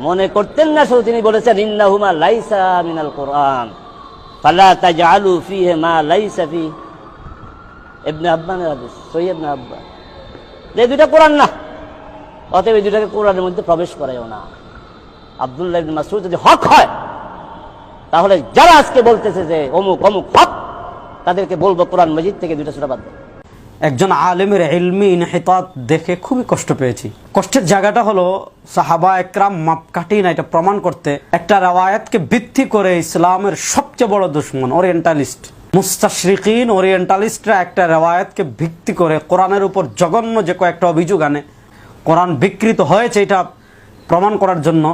মনে করতেন না দুইটা কোরআন অতএব এই দুইটাকে কোরআনের মধ্যে প্রবেশ করাইও না। আব্দুল্লাহ ইবনে যদি হক হয়, তাহলে যারা আজকে বলতেছে যে অমুক অমুক হক তাদেরকে বলব কোরআন মজিদ থেকে দুইটা সুরা বাদ। একজন আলেমের এলমি ইনহিতাত দেখে খুবই কষ্ট পেয়েছি কষ্টের জায়গাটা হলো, সাহাবা একরাম মাপকাঠি না এটা প্রমাণ করতে একটা রাওয়ায়াতকে ভিত্তি করে ইসলামের সবচেয়ে বড় দুশ্মন, ওরিয়েন্টালিস্ট মুস্তাশরিকিন, ওরিয়েন্টালিস্টরা একটা রেওয়ায়াতকে ভিত্তি করে কোরআনের উপর জঘন্য যে কয়েকটা অভিযোগ আনে, কোরআন বিকৃত হয়েছে এটা প্রমাণ করার জন্য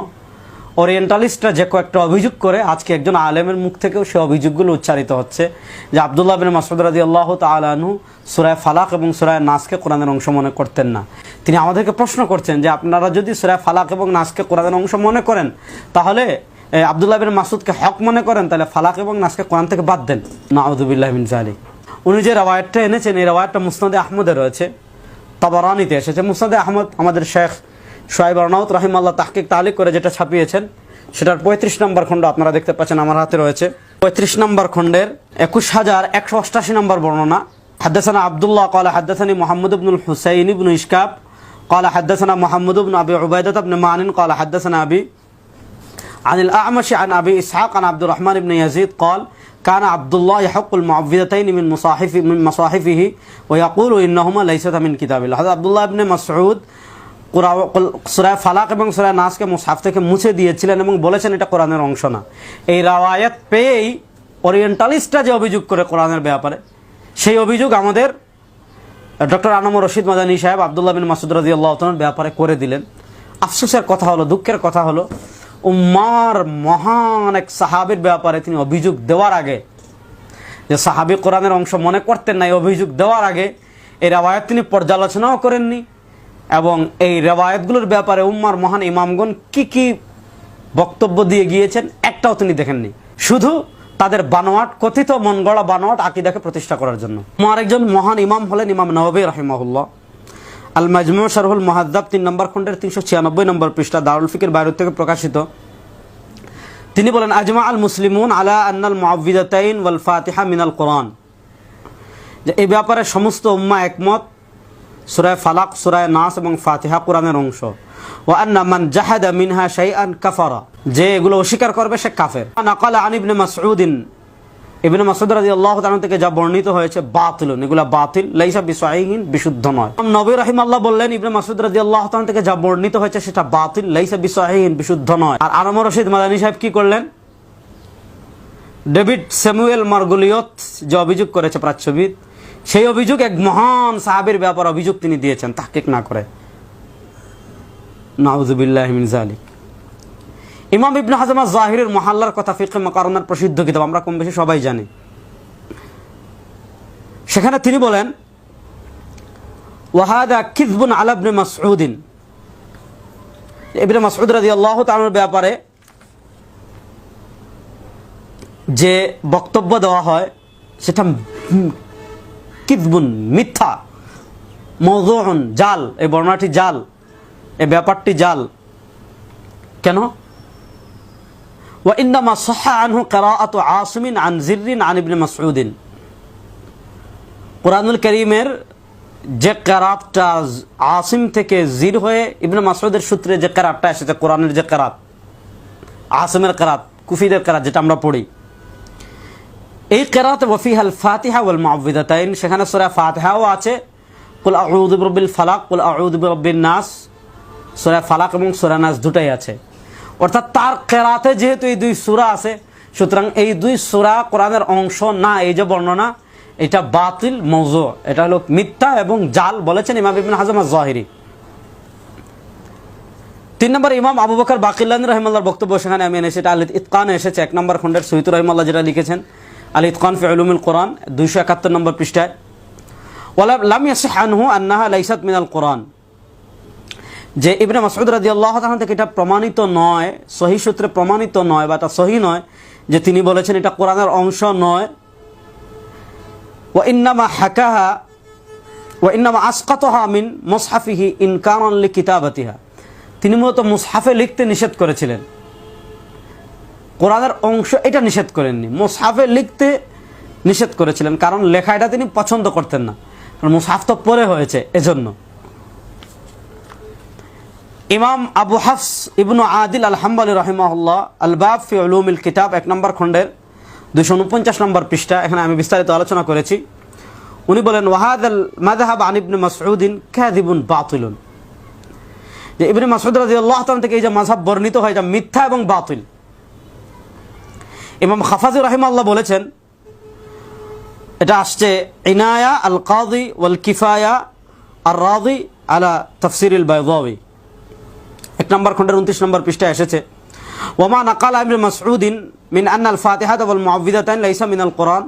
ওরিয়েন্টালিস্টরা যে কয়েকটা অভিযোগ করে, আজকে একজন আলেমের মুখ থেকেও সে অভিযোগগুলো উচ্চারিত হচ্ছে, যে আবদুল্লাহ বিন মাসুদ রাজি আল্লাহ তালু সুরায় ফালাক এবং সুরায় নাসকে কোরআনের অংশ মনে করতেন না। তিনি আমাদেরকে প্রশ্ন করছেন যে, আপনারা যদি সুরায় ফালাক এবং নাসকে কোরআনের অংশ মনে করেন, তাহলে আবদুল্লাহ বিন মাসুদকে হক মনে করেন, তাহলে ফালাক এবং নাসকে কোরআন থেকে বাদ দেন। নাউদুবিল্লাহ বিন জালি উনি যে রাওয়ায়তটা এনেছেন, এই রাওয়ায়তটা মুসনাদে আহমদে রয়েছে। তাবারানিতে এসেছে। মুসনাদে আহমদ আমাদের শেখ সোয়াইব আরনাউত রাহিম আল্লাহ তাহকিক তালিক করে যেটা ছাপিয়েছেন সেটার পঁয়ত্রিশ নম্বর খণ্ড আপনারা দেখতে পাচ্ছেন আমার হাতে রয়েছে পঁয়ত্রিশ নম্বর খণ্ডের একুশ হাজার একশো অষ্টাশি নম্বর বর্ণনা حدثنا عبد الله قال حدثني محمد بن الحسين بن إشكاب قال حدثنا محمد بن أبي عبيدة بن معن قال حدثنا أبي عن الأعمش عن أبي إسحاق عن عبد الرحمن بن يزيد قال كان عبد الله يحق المعوذتين من مصاحف من مصاحفه ويقول إنهما ليست من كتاب الله هذا عبد الله بن مسعود সুরায় ফালাক এবং সুরায় নাসকে মুসাফ থেকে মুছে দিয়েছিলেন এবং বলেছেন এটা কোরআনের অংশ না। এই রাওয়ায়াত পেয়েই ওরিয়েন্টালিস্টরা যে অভিযোগ করে কোরআনের ব্যাপারে, সেই অভিযোগ আমাদের ডক্টর আনমর রশিদ মাদানী সাহেব আবদুল্লাহ বিন মাসুদ রাজি আল্লাহ ব্যাপারে করে দিলেন। আফসোসের কথা হলো, দুঃখের কথা হলো, উম্মার মহান এক সাহাবির ব্যাপারে তিনি অভিযোগ দেওয়ার আগে, যে সাহাবি কোরআনের অংশ মনে করতেন না, এই অভিযোগ দেওয়ার আগে এই রেওয়ায়ত তিনি পর্যালোচনাও করেননি। এবং এই রেওয়ায়তগুলোর ব্যাপারে উম্মার মহান ইমামগণ কি কি বক্তব্য দিয়ে গিয়েছেন, একটাও তিনি দেখেননি। শুধু তাদের বানোয়াট, কথিত মন গড়া বানোয়াট আকিদাকে প্রতিষ্ঠা করার জন্য। আমার একজন মহান ইমাম হলেন ইমাম নবী রহিমাহুল্লাহ। আল মাজমু শারহুল মহাদ্দাব তিন নম্বর খণ্ডের তিনশো ছিয়ানব্বই নম্বর পৃষ্ঠা দারুল ফিকের বাইরে থেকে প্রকাশিত। তিনি বলেন, আজমা আল মুসলিমুন আলা আন্নাল মুআব্বিদাতাইন ওয়াল ফাতিহা মিনাল কোরআন। যে এই ব্যাপারে সমস্ত উম্মা একমত। সুরায় ফালাক, সুরায় নাস এবং ফাতিহা কোরআনের অংশ। ও আন্না মান জাহাদা মিনহা শাইআন কাফারা। যে এগুলো অস্বীকার করবে সে কাফের। নাকাল আন ইবনে মাসউদিন। ইবনে মাসউদ রাদিয়াল্লাহু তাআলা থেকে যা বর্ণিত হয়েছে বাতিল এগুলা বাতিল, লাইসা বিসাইহিন বিশুদ্ধ নয়। নবী রাহিমাল্লাহ বললেন, ইবনে মাসউদ রাদিয়াল্লাহু তাআলা থেকে যা বর্ণিত হয়েছে, সেটা বাতিল, লাইসা বিসাইহিন বিশুদ্ধ নয়। আর আরম রশিদ মাদানী সাহেব কি করলেন? ডেভিড স্যামুয়েল মার্গুলিয়ত যে অভিযোগ করেছে প্রাচ্যবিদ, সেই অভিযোগ এক মহান সাহাবের ব্যাপার অভিযোগ তিনি দিয়েছেন, তাহকিক না করে। নাউজুবিল্লাহ মিন জালিক ইমাম ইবনে হাজামা জাহিরের মহাল্লার কথা ফিকে মাকারনার প্রসিদ্ধ কিতাব, আমরা কম বেশি সবাই জানি। সেখানে তিনি বলেন, ওয়াহাদা কিজবুন আলাবনে মাসউদিন। ইবনে মাসউদ রাদিয়াল্লাহু তাআলার ব্যাপারে যে বক্তব্য দেওয়া হয়, সেটা কিদবুন, মিথ্যা। মৌদুন জাল। এই বর্ণাটি জাল। এ ব্যাপারটি জাল। কেন? ওয়া ইন্দামা সাহা কারা কারাআতু আসমিন আন জিররিন আন ইবনে মাসউদ্দিন কোরআনুল করিমের যে কারাতটা আসিম থেকে জির হয়ে ইবনে মাসউদের সূত্রে যে কারাতটা এসেছে, কোরআনের যে কারাত আসিমের কারাত, কুফিদের কারাত, যেটা আমরা পড়ি। এই কেরাত ওয়ফিহাল ফাতিহা ওয়াল মুআউযিদাতাইন সেখানে সূরা ফাতিহাও আছে। কুল আউযু বিরাব্বিল ফালাক, কুল বিরাব্বিন নাস, সূরা ফালাক এবং সোরা নাস দুটাই আছে। অর্থাৎ তার কেরাতে যেহেতু এই দুই সূরা আছে, সুতরাং এই দুই সূরা কোরআনের অংশ না, এই যে বর্ণনা, এটা বাতিল মৌজু। এটা হলো মিথ্যা এবং জাল বলেছেন ইমাম ইবনে হাজমা আজ-জাহিরি। তিন নম্বর, ইমাম আবু বকর বাকিল্লান রহমাল্লার বক্তব্য সেখানে আমি এনেছি। এটা আল ইতকানে এসেছে, এক নম্বর খণ্ডের সহিতুর রহমাল্লাহ যেটা লিখেছেন। আল ইতকান ফি উলুমুল কোরআন, দুইশো একাত্তর নম্বর পৃষ্ঠায়। ওয়ালা, লাম ইয়াসিহ আনহু আন্নাহা লাইসাত মিনাল কোরআন। যে ইবনে মাসউদ রাদিয়াল্লাহু তাআলা থেকে এটা প্রমাণিত নয়, সহি সূত্রে প্রমাণিত নয়, বা এটা সহি নয়, যে তিনি বলেছেন এটা কোরআনের অংশ নয়। ও ইন্নামা হাকাহা ও ইন্নামা আসকাতহা মিন মুসহাফিহি ইনকারন লি কিতাবাতিহা। তিনি মূলত মুসহাফে লিখতে নিষেধ করেছিলেন। কোরআনের অংশ এটা নিষেধ করেননি। মুসহাফে লিখতে নিষেধ করেছিলেন, কারণ লেখা এটা তিনি পছন্দ করতেন না। কারণ মুসহাফ তো পরে হয়েছে এজন্য। ইমাম আবু হাফস ইবনু আদিল আল হাম্বালি রহিমাহুল্লাহ আল বাব ফি উলুমিল কিতাব, এক নম্বর খণ্ডের দুশো উনপঞ্চাশ নম্বর পৃষ্ঠা, এখানে আমি বিস্তারিত আলোচনা করেছি। উনি বলেন ওয়াহাদ আল মাদাহাব আনিবনে মাসউদ্দিন কাদিবুন বাতিলুন। যে ইবনে মাসউদ রাদিয়াল্লাহু তাআলা থেকে এই যে মাযহাব বর্ণিত হয় যা মিথ্যা এবং বাতিল। ইমাম খাফাজি রাহিমাল্লাহ বলেছেন, এটা আসছে ইনায়া আল কাদি ওয়াল কিফায়া আর রাদি আলা তফসির বাইদাবি এক নম্বর খণ্ডের উনত্রিশ নম্বর পৃষ্ঠায় এসেছে। ওমা নাকাল আমির মাসউদ্দিন মিন আন্নাল ফাতিহাত ওয়াল মুআউযিদাতাইন লাইসা মিনাল কোরআন।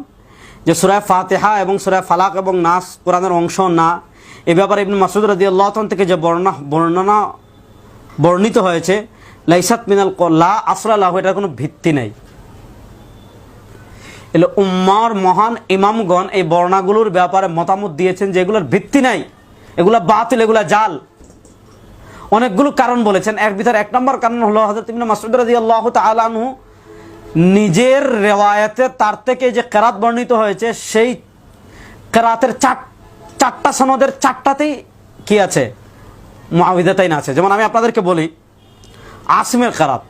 যে সূরা ফাতেহা এবং সূরা ফালাক এবং নাস কোরআনের অংশ না, এ ব্যাপারে ইবনে মাসউদ রাদিয়াল্লাহু তাআলা থেকে যে বর্ণনা বর্ণনা বর্ণিত হয়েছে, লাইসাত মিনাল লা আসরা লাহু, এটার কোনো ভিত্তি নেই। এলে উম্মার মহান ইমামগণ এই বর্ণাগুলোর ব্যাপারে মতামত দিয়েছেন যে এগুলোর ভিত্তি নাই। এগুলো বাতিল, এগুলা জাল। অনেকগুলো কারণ বলেছেন। এর ভিতরে এক নম্বর কারণ হলো হজরত ইবনে মাসউদ রাদিয়াল্লাহু তাআলা আনহু নিজের রেওয়ায়াতে তার থেকে যে কেরাত বর্ণিত হয়েছে, সেই কেরাতের চার, চারটা সনদের চারটাতেই কি আছে? মুআবিদাতাইন আছে। যেমন আমি আপনাদেরকে বলি, আসিমের কেরাত।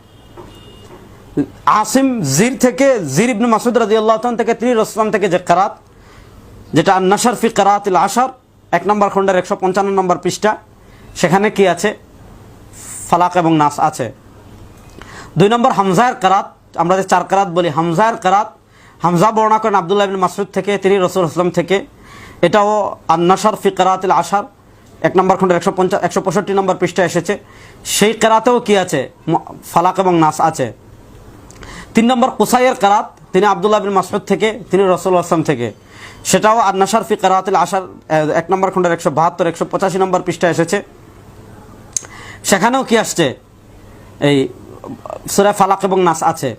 আসিম জির থেকে, জির ইবনে মাসুদ রাদিয়াল্লাহু তাআলা থেকে, তিনি রসলাম থেকে যে কারাত, যেটা নাসার ফি কেরাতিল আসার এক নম্বর খণ্ডের একশো পঞ্চান্ন নম্বর পৃষ্ঠা, সেখানে কি আছে? ফালাক এবং নাস আছে। দুই নম্বর হামজায়ের কারাত, আমরা যে চার কারাত বলি হামজায়ের কারাত, হামজা বর্ণনা করেন আবদুল্লাহ বিন মাসুদ থেকে, তিনি রসুল আসলাম থেকে। এটাও আন্নাসার ফি কারাতিল আসার এক নম্বর খণ্ডের একশো পঞ্চাশ একশো পঁয়ষট্টি নম্বর পৃষ্ঠা এসেছে। সেই কারাতেও কি আছে? ফালাক এবং নাস আছে। তিন নম্বর কুসাইয়ের কারাত, তিনি আবদুল্লাহ বিন মাসুদ থেকে, তিনি রসুল আসলাম থেকে। সেটাও আন্নাসার ফি কারাতিল আশার এক নম্বর খণ্ডের একশো বাহাত্তর, একশো পঁচাশি নম্বর পৃষ্ঠা এসেছে। সেখানেও কি আসছে? এই সুরা ফালাক এবং নাস আছে।